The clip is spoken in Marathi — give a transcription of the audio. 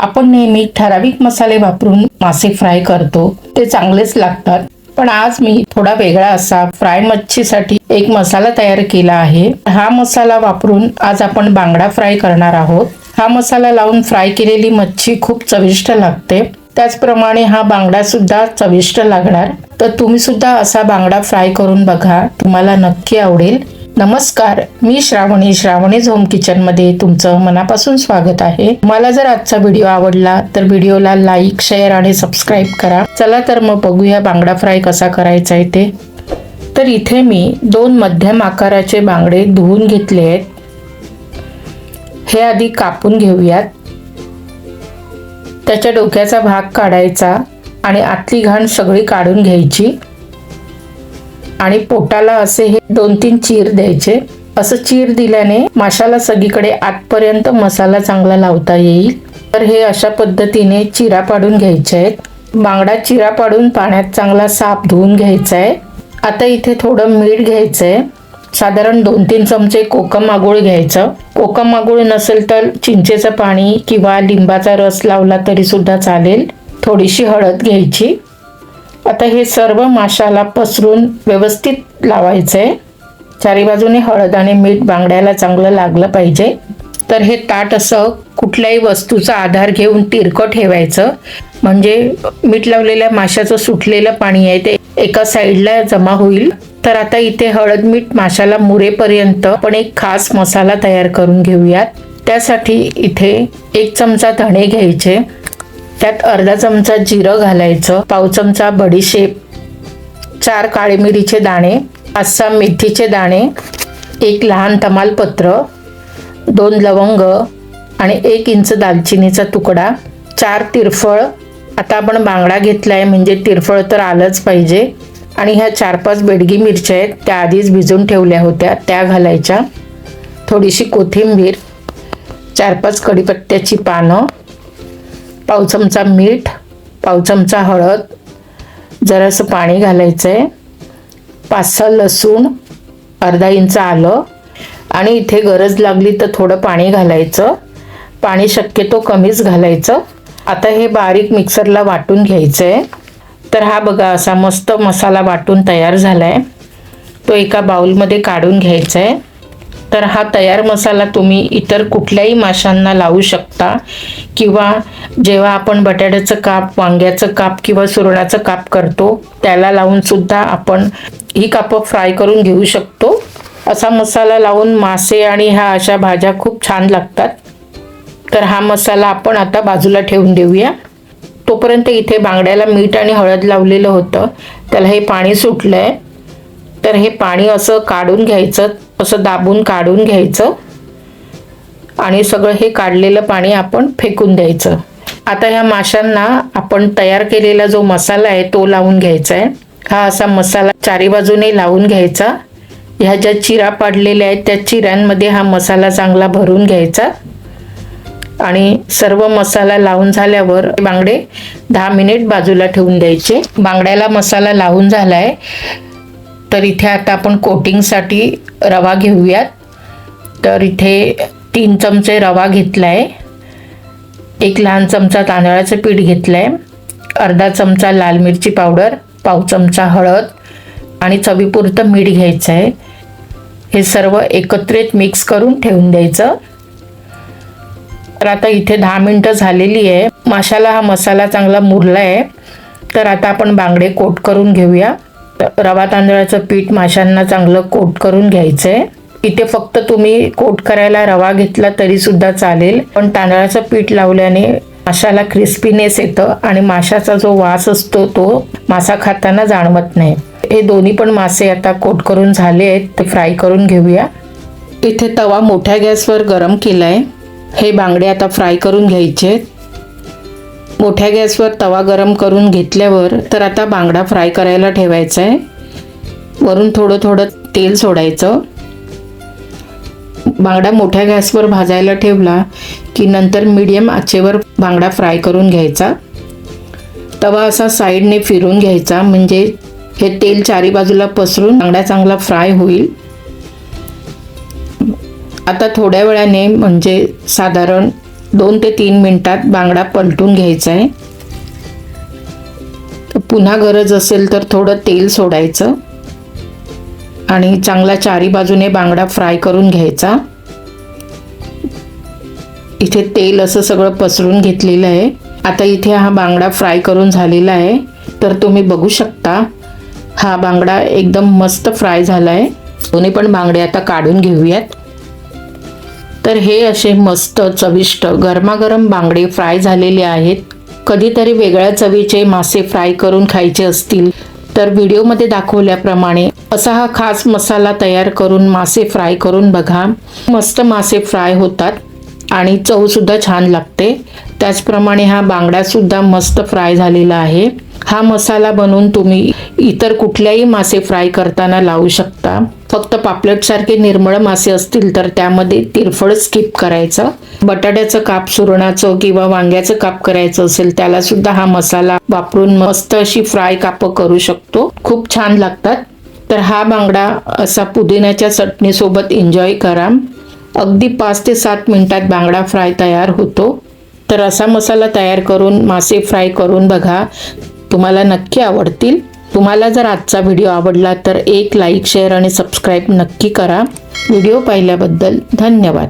आपण नेहमी ठराविक मसाले वापरून मासे फ्राय करतो. ते चांगलेच लागतात. पण आज मी थोडा वेगळा असा फ्राय मच्छीसाठी एक मसाला तयार केला आहे. हा मसाला वापरून आज आपण बांगडा फ्राय करणार आहोत. हा मसाला लावून फ्राय केलेली मच्छी खूप चविष्ट लागते. त्याचप्रमाणे हा बांगडा सुद्धा चविष्ट लागणार. तर तुम्ही सुद्धा असा बांगडा फ्राय करून बघा. तुम्हाला नक्की आवडेल. नमस्कार मी श्रावणी श्रावणीज होम किचनमध्ये तुमचं मनापासून स्वागत आहे. मला जर आजचा व्हिडिओ आवडला तर व्हिडिओला लाईक शेअर आणि सबस्क्राईब करा. चला तर मग बघूया बांगडा फ्राय कसा करायचा आहे ते. तर इथे मी दोन मध्यम आकाराचे बांगडे धुवून घेतले आहेत. हे आधी कापून घेऊयात. त्याच्या डोक्याचा भाग काढायचा आणि आतली घाण सगळी काढून घ्यायची. आणि पोटाला असे हे दोन तीन चीर द्यायचे. असं चीर दिल्याने माशाला सगळीकडे आतपर्यंत मसाला चांगला लावता येईल. तर हे अशा पद्धतीने चिरा पाडून घ्यायचे आहेत. बांगडा चिरा पाडून पाण्यात चांगला साफ धुवून घ्यायचा आहे. आता इथे थोडं मीठ घ्यायचं आहे. साधारण दोन तीन चमचे कोकम आगूळ घ्यायचं. कोकम आगूळ नसेल तर चिंचेचं पाणी किंवा लिंबाचा रस लावला तरी सुद्धा चालेल. थोडीशी हळद घ्यायची. आता हे सर्व माशाला पसरून व्यवस्थित लावायचं आहे चारी बाजूने हळद आणि मीठ बांगड्याला चांगलं लागलं पाहिजे. तर हे ताट असं कुठल्याही वस्तूचा आधार घेऊन तिरकं ठेवायचं. म्हणजे मीठ लावलेल्या माशाचं सुटलेलं पाणी आहे ते एका साईडला जमा होईल. तर आता इथे हळद मीठ माशाला मुरेपर्यंत आपण एक खास मसाला तयार करून घेऊयात. त्यासाठी इथे एक चमचा धणे घ्यायचे. त्यात अर्धा चमचा जिरं घालायचं. पाव चमचा बडीशेप. चार काळे मिरीचे दाणे. आसाम मेथीचे दाणे एक लहान तमालपत्र दोन लवंग आणि एक इंच दालचिनीचा तुकडा चार तिरफळ. आता आपण बांगडा घेतला आहे म्हणजे तिरफळ तर आलंच पाहिजे. आणि ह्या चार पाच बेडगी मिरच्या आहेत त्या आधीच भिजून ठेवल्या होत्या त्या घालायच्या. थोडीशी कोथिंबीर चार पाच कढीपत्त्याची पानं पाव चमचा मीठ पाव चमचा हळद जरासं पाणी घालायचं आहे पाच सहा लसूण अर्धा इंच आलं आणि इथे गरज लागली तर थोडं पाणी घालायचं. पाणी शक्यतो कमीच घालायचं. आता हे बारीक मिक्सरला वाटून घ्यायचं आहे तर हा बघा असा मस्त मसाला वाटून तयार झाला आहे तो एका बाउलमध्ये काढून घ्यायचा आहे तर हा तयार मसाला तुम्ही इतर कुठल्याही माशांना लावू शकता. किंवा जेव्हा आपण बटाट्याचं काप वांग्याचं काप किंवा सुरणाचं काप करतो त्याला लावून सुद्धा आपण ही कापं फ्राय करून घेऊ शकतो. असा मसाला लावून मासे आणि ह्या अशा भाज्या खूप छान लागतात. तर हा मसाला आपण आता बाजूला ठेवून देऊया. तोपर्यंत इथे बांगड्याला मीठ आणि हळद लावलेलं होतं. त्याला हे पाणी सुटलं आहे तर हे पाणी असं काढून घ्यायचं असं दाबून काढून घ्यायचं. आणि सगळं हे काढलेलं पाणी आपण फेकून द्यायचं. आता ह्या माशांना आपण तयार केलेला जो मसाला आहे तो लावून घ्यायचा आहे. हा असा मसाला चारी बाजूने लावून घ्यायचा. ह्या ज्या चिरा पाडलेल्या आहेत त्या चिऱ्यांमध्ये हा मसाला चांगला भरून घ्यायचा. आणि सर्व मसाला लावून झाल्यावर बांगडे दहा मिनिट बाजूला ठेवून द्यायचे. बांगड्याला मसाला लावून झालाय तर इथे आता आपण कोटिंगसाठी रवा घेऊयात. तर इथे तीन चमचे रवा घेतलाय. एक लहान चमचा तांदळाचं पीठ घेतलंय. अर्धा चमचा लाल मिरची पावडर. पाव चमचा हळद आणि चवीपुरतं मीठ घ्यायचं आहे हे सर्व एकत्रित मिक्स करून ठेवून द्यायचं. तर आता इथे दहा मिनटं झालेली आहे. माशाला हा मसाला चांगला मुरला आहे तर आता आपण बांगडे कोट करून घेऊया. तर रवा तांदळाचं पीठ माशांना चांगलं कोट करून घ्यायचं आहे इथे फक्त तुम्ही कोट करायला रवा घेतला तरी सुद्धा चालेल. पण तांदळाचं पीठ लावल्याने माशाला क्रिस्पीनेस येतं आणि माशाचा जो वास असतो तो मासा खाताना जाणवत नाही. हे दोन्ही पण मासे आता कोट करून झाले आहेत ते फ्राय करून घेऊया. इथे तवा मोठ्या गॅसवर गरम केलाय. हे बांगडे आता फ्राय करून घ्यायचे मोठ्या गॅसवर तवा गरम करून घेतल्यावर तर आता बांगडा फ्राय करायला ठेवायचा आहे. वरून थोडं थोडं तेल सोडायचं. बांगडा मोठ्या गॅसवर भाजायला ठेवला की नंतर मीडियम आचेवर बांगडा फ्राय करून घ्यायचा. तवा असा साईडने फिरून घ्यायचा. म्हणजे हे तेल चारी बाजूला पसरून बांगडा चांगला फ्राय होईल. आता थोड्या वेळाने म्हणजे साधारण दोन ते तीन मिनटात बांगडा पलटून घ्यायचा आहे. पुन्हा गरज असेल तर थोडं तेल सोडायचं. आणि चांगला चारी बाजूने बांगडा फ्राय करून घ्यायचा. इथे तेल असं सगळं पसरून घेतलेलं आहे. आता इथे हा बांगडा फ्राय करून झालेला आहे. तर तुम्ही बघू शकता हा बांगडा एकदम मस्त फ्राय झाला आहे दोन्ही पण बांगडे आता काढून घेऊयात. तर हे असे मस्त चविष्ट गरमागरम बांगडे फ्राय झालेले आहेत. कधीतरी वेगळ्या चवीचे मासे फ्राय करून खायचे असतील तर व्हिडिओमध्ये दाखवल्याप्रमाणे असा हा खास मसाला तयार करून मासे फ्राय करून बघा. मस्त मासे फ्राय होतात. आणि चव सुद्धा छान लागते. त्याचप्रमाणे हा बांगडासुद्धा मस्त फ्राय झालेला आहे. हा मसाला बनवून तुम्ही इतर कुठल्याही मासे फ्राय करताना लावू शकता. फक्त पापलेटसारखे निर्मळ मासे असतील तर त्यामध्ये तिरफळ स्किप करायचं. बटाट्याचं काप सुरणाचं किंवा वांग्याचं काप करायचं असेल त्याला सुद्धा हा मसाला वापरून मस्त अशी फ्राय काप करू शकतो. खूप छान लागतात. तर हा बांगडा असा पुदिन्याच्या चटणीसोबत एन्जॉय करा. अगदी पाच ते सात मिनटात बांगडा फ्राय तयार होतो. तर असा मसाला तयार करून मासे फ्राय करून बघा. तुम्हाला नक्की आवडतील. तुम्हाला जर आजचा व्हिडिओ आवडला तर एक लाईक शेअर आणि सबस्क्राईब नक्की करा. व्हिडिओ पाहिल्याबद्दल धन्यवाद.